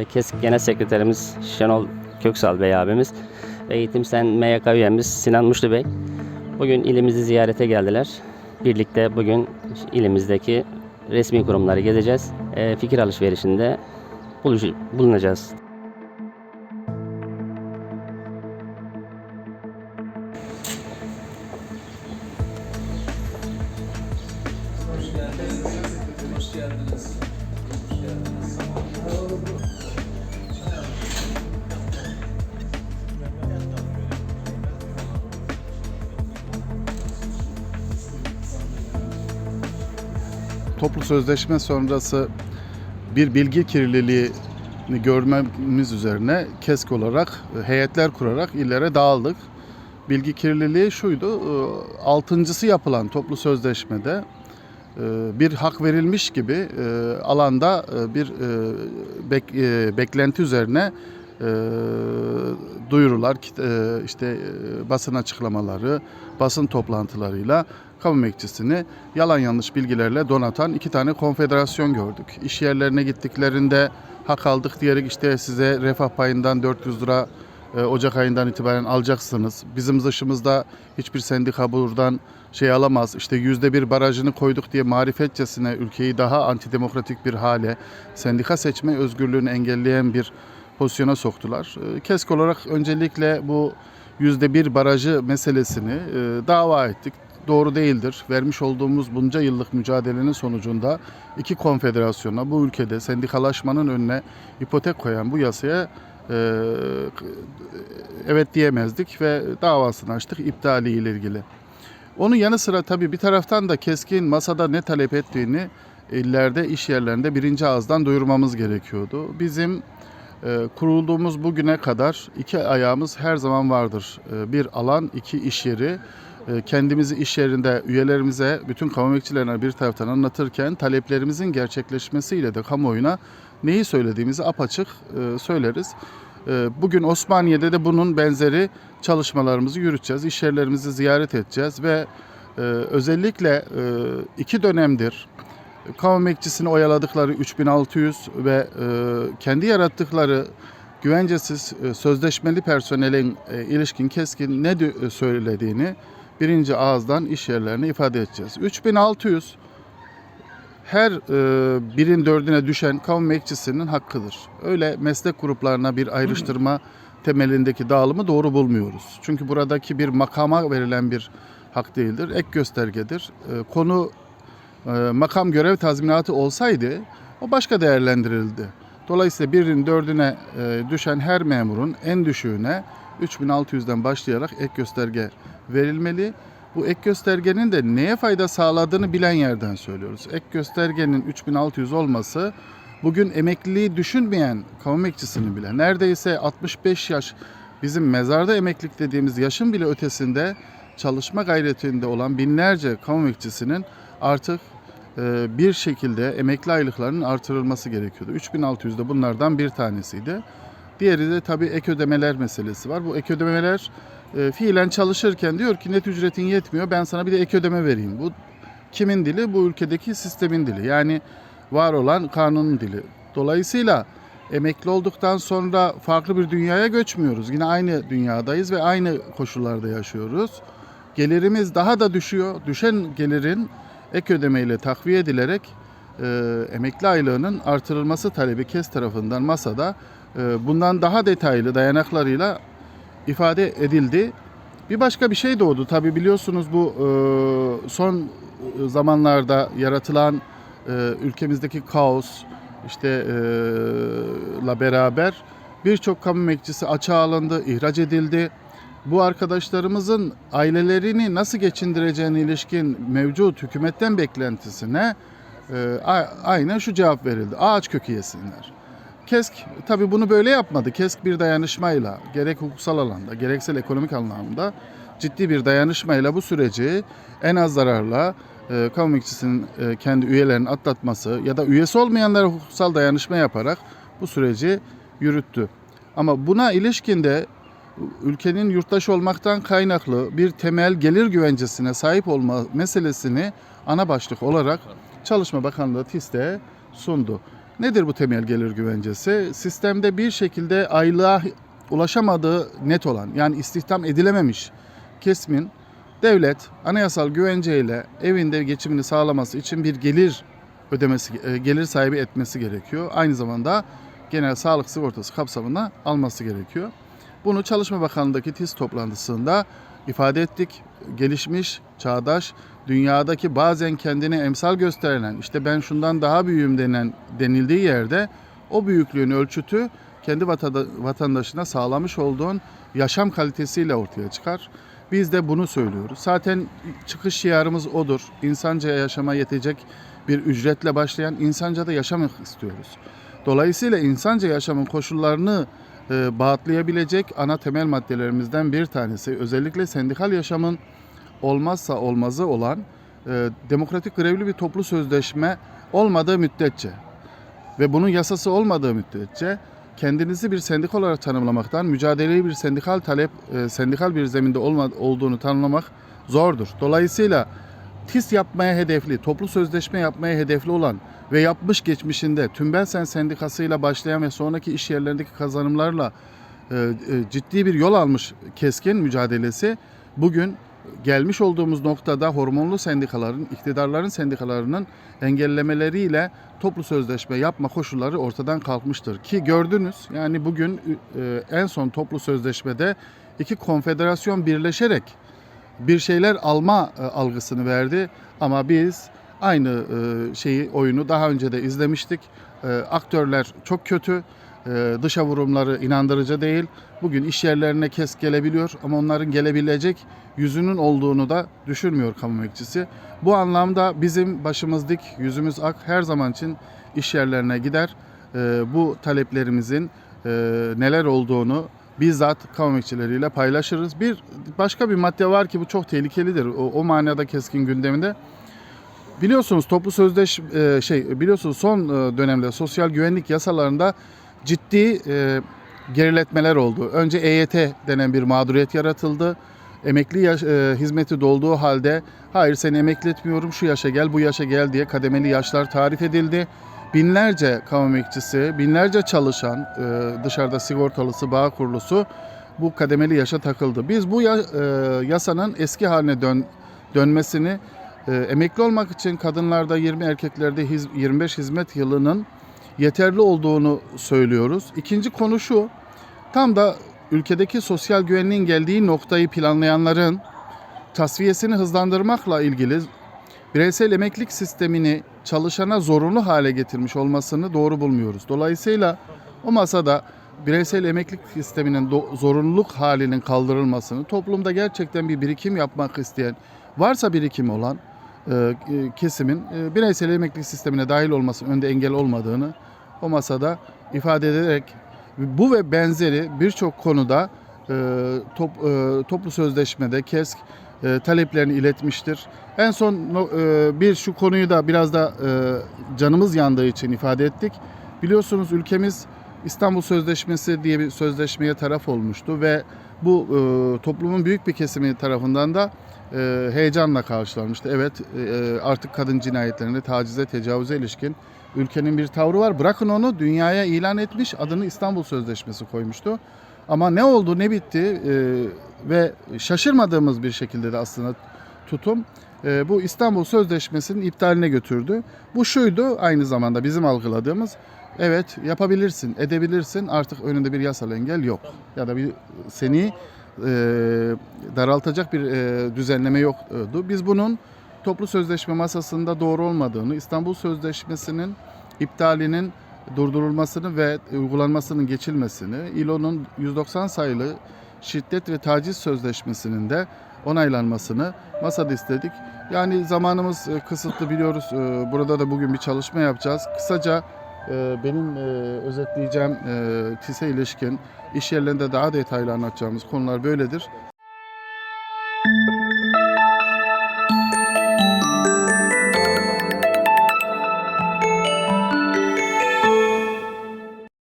e, KESK Genel Sekreterimiz Şenol Köksal Bey abimiz ve Eğitim Sen MYK üyemiz Sinan Muşlu Bey bugün ilimizi ziyarete geldiler. Birlikte bugün ilimizdeki resmi kurumları gezeceğiz. E, Fikir alışverişinde bulunacağız. Toplu sözleşme sonrası bir bilgi kirliliğini görmemiz üzerine KESK olarak e, heyetler kurarak illere dağıldık. Bilgi kirliliği şuydu, e, altıncısı yapılan toplu sözleşmede e, bir hak verilmiş gibi alanda bir bek- beklenti üzerine e, duyurular, e, işte e, basın açıklamaları, basın toplantılarıyla kamu bekçisini yalan yanlış bilgilerle donatan iki tane konfederasyon gördük. İş yerlerine gittiklerinde hak aldık diyerek işte size refah payından 400 lira e, Ocak ayından itibaren alacaksınız. Bizim dışımızda hiçbir sendika buradan şey alamaz. İşte yüzde bir barajını koyduk diye marifetçesine ülkeyi daha antidemokratik bir hale, sendika seçme özgürlüğünü engelleyen bir pozisyona soktular. E, KESK olarak öncelikle bu yüzde bir barajı meselesini e, dava ettik. Doğru değildir. Vermiş olduğumuz bunca yıllık mücadelenin sonucunda iki konfederasyona bu ülkede sendikalaşmanın önüne ipotek koyan bu yasaya e, evet diyemezdik ve davasını açtık iptali ile ilgili. Onun yanı sıra tabii bir taraftan da keskin masada ne talep ettiğini illerde, iş yerlerinde birinci ağızdan duyurmamız gerekiyordu. Bizim kurulduğumuz bugüne kadar iki ayağımız her zaman vardır. E, bir alan, iki iş yeri. E, kendimizi iş yerinde üyelerimize, bütün kamu emekçilerine bir taraftan anlatırken taleplerimizin gerçekleşmesiyle de kamuoyuna neyi söylediğimizi apaçık e, söyleriz. Bugün Osmaniye'de de bunun benzeri çalışmalarımızı yürüteceğiz. İş yerlerimizi ziyaret edeceğiz ve e, özellikle e, iki dönemdir kamu emekçisini oyaladıkları 3600 ve e, kendi yarattıkları güvencesiz e, sözleşmeli personelin e, ilişkin keskin ne e, söylediğini birinci ağızdan iş yerlerine ifade edeceğiz. 3600 her e, birin dördüne düşen kamu emekçisinin hakkıdır. Öyle meslek gruplarına bir ayrıştırma temelindeki dağılımı doğru bulmuyoruz. Çünkü buradaki bir makama verilen bir hak değildir, ek göstergedir. E, konu makam görev tazminatı olsaydı o başka değerlendirildi. Dolayısıyla birin dördüne e, düşen her memurun en düşüğüne 3600'den başlayarak ek gösterge verilmeli. Bu ek göstergenin de neye fayda sağladığını bilen yerden söylüyoruz. Ek göstergenin 3600 olması bugün emekliliği düşünmeyen kamu emekçisini bile neredeyse 65 yaş bizim mezarda emeklilik dediğimiz yaşın bile ötesinde çalışma gayretinde olan binlerce kamu emekçisinin artık e, bir şekilde emekli aylıklarının artırılması gerekiyordu. 3600 de bunlardan bir tanesiydi. Diğeri de tabii ek ödemeler meselesi var. Bu ek ödemeler e, fiilen çalışırken diyor ki net ücretin yetmiyor ben sana bir de ek ödeme vereyim. Bu kimin dili? Bu ülkedeki sistemin dili. Yani var olan kanunun dili. Dolayısıyla emekli olduktan sonra farklı bir dünyaya göçmüyoruz. Yine aynı dünyadayız ve aynı koşullarda yaşıyoruz. Gelirimiz daha da düşüyor. Düşen gelirin ek ödemeyle takviye edilerek e, emekli aylığının artırılması talebi KES tarafından masada e, bundan daha detaylı dayanaklarıyla ifade edildi. Bir başka bir şey doğdu. Tabi biliyorsunuz bu e, son zamanlarda yaratılan e, ülkemizdeki kaos işte e, la beraber birçok kamu emekçisi açığa alındı, ihraç edildi. Bu arkadaşlarımızın ailelerini nasıl geçindireceğine ilişkin mevcut hükümetten beklentisine e, aynen şu cevap verildi. Ağaç kökü yesinler. KESK tabi bunu böyle yapmadı. KESK bir dayanışmayla gerek hukuksal alanda gereksel ekonomik anlamda ciddi bir dayanışmayla bu süreci en az zararla e, kamu emekçisinin e, kendi üyelerinin atlatması ya da üyesi olmayanlara hukuksal dayanışma yaparak bu süreci yürüttü. Ama buna ilişkin de ülkenin yurttaş olmaktan kaynaklı bir temel gelir güvencesine sahip olma meselesini ana başlık olarak Çalışma Bakanlığı TİS'te sundu. Nedir bu temel gelir güvencesi? Sistemde bir şekilde aylığa ulaşamadığı net olan yani istihdam edilememiş kesimin devlet anayasal güvenceyle evinde geçimini sağlaması için bir gelir ödemesi, e, gelir sahibi etmesi gerekiyor. Aynı zamanda genel sağlık sigortası kapsamında alması gerekiyor. Bunu Çalışma Bakanlığı'ndaki TİS toplantısında ifade ettik. Gelişmiş, çağdaş, dünyadaki bazen kendine emsal gösterilen, işte ben şundan daha büyüğüm denen denildiği yerde o büyüklüğün ölçütü kendi vatandaşına sağlamış olduğun yaşam kalitesiyle ortaya çıkar. Biz de bunu söylüyoruz. Zaten çıkış şiarımız odur. İnsanca yaşama yetecek bir ücretle başlayan insanca da yaşamak istiyoruz. Dolayısıyla insanca yaşamın koşullarını bağıtlayabilecek ana temel maddelerimizden bir tanesi özellikle sendikal yaşamın olmazsa olmazı olan e, demokratik grevli bir toplu sözleşme olmadığı müddetçe ve bunun yasası olmadığı müddetçe kendinizi bir sendika olarak tanımlamaktan mücadeleyi bir sendikal talep, e, sendikal bir zeminde olma, olduğunu tanımlamak zordur. Dolayısıyla TİS yapmaya hedefli, toplu sözleşme yapmaya hedefli olan ve yapmış geçmişinde Tümbelsen Sendikası'yla başlayan ve sonraki iş yerlerindeki kazanımlarla e, e, ciddi bir yol almış keskin mücadelesi bugün gelmiş olduğumuz noktada hormonlu sendikaların, iktidarların sendikalarının engellemeleriyle toplu sözleşme yapma koşulları ortadan kalkmıştır. Ki gördünüz yani bugün e, en son toplu sözleşmede iki konfederasyon birleşerek bir şeyler alma e, algısını verdi ama biz aynı e, şeyi oyunu daha önce de izlemiştik. E, aktörler çok kötü. e, dışa vurumları inandırıcı değil. Bugün iş yerlerine kes gelebiliyor ama onların gelebilecek yüzünün olduğunu da düşünmüyor kamu bekçisi. Bu anlamda bizim başımız dik, yüzümüz ak her zaman için iş yerlerine gider. Bu taleplerimizin neler olduğunu bizzat kamu bekçileriyle paylaşırız. Bir başka bir madde var ki bu çok tehlikelidir. O, o manada keskin gündeminde. Biliyorsunuz toplu sözleş e, şey biliyorsunuz son e, dönemde sosyal güvenlik yasalarında ciddi e, geriletmeler oldu. Önce EYT denen bir mağduriyet yaratıldı. Emekli yaş, e, hizmeti dolduğu halde hayır seni emekli etmiyorum şu yaşa gel bu yaşa gel diye kademeli yaşlar tarif edildi. Binlerce kamu emekçisi, binlerce çalışan e, dışarıda sigortalısı, bağ kurulusu bu kademeli yaşa takıldı. Biz bu e, yasanın eski haline dön, dönmesini e, emekli olmak için kadınlarda 20 erkeklerde hiz- 25 hizmet yılının yeterli olduğunu söylüyoruz. İkinci konu şu. Tam da ülkedeki sosyal güvenliğin geldiği noktayı planlayanların tasfiyesini hızlandırmakla ilgili bireysel emeklilik sistemini çalışana zorunlu hale getirmiş olmasını doğru bulmuyoruz. Dolayısıyla o masada bireysel emeklilik sisteminin zorunluluk halinin kaldırılmasını, toplumda gerçekten bir birikim yapmak isteyen, varsa birikim olan e, e, kesimin e, bireysel emeklilik sistemine dahil olması önünde engel olmadığını o masada ifade ederek bu ve benzeri birçok konuda e, top, e, toplu sözleşmede KESK e, taleplerini iletmiştir. En son e, bir şu konuyu da biraz da e, canımız yandığı için ifade ettik. Biliyorsunuz ülkemiz İstanbul Sözleşmesi diye bir sözleşmeye taraf olmuştu ve bu e, toplumun büyük bir kesimi tarafından da e, heyecanla karşılanmıştı. Evet e, artık kadın cinayetlerine, tacize, tecavüze ilişkin ülkenin bir tavrı var. Bırakın onu dünyaya ilan etmiş adını İstanbul Sözleşmesi koymuştu. Ama ne oldu ne bitti e, ve şaşırmadığımız bir şekilde de aslında tutum e, bu İstanbul Sözleşmesi'nin iptaline götürdü. Bu şuydu aynı zamanda bizim algıladığımız evet yapabilirsin, edebilirsin artık önünde bir yasal engel yok. Ya da bir seni e, daraltacak bir e, düzenleme yoktu. Biz bunun toplu sözleşme masasında doğru olmadığını, İstanbul Sözleşmesi'nin iptalinin durdurulmasını ve uygulanmasının geçilmesini, İLO'nun 190 sayılı şiddet ve taciz sözleşmesinin de onaylanmasını masada istedik. Yani zamanımız e, kısıtlı biliyoruz. E, Burada da bugün bir çalışma yapacağız. Kısaca e, benim özetleyeceğim TİS'e ilişkin iş yerlerinde daha detaylı anlatacağımız konular böyledir.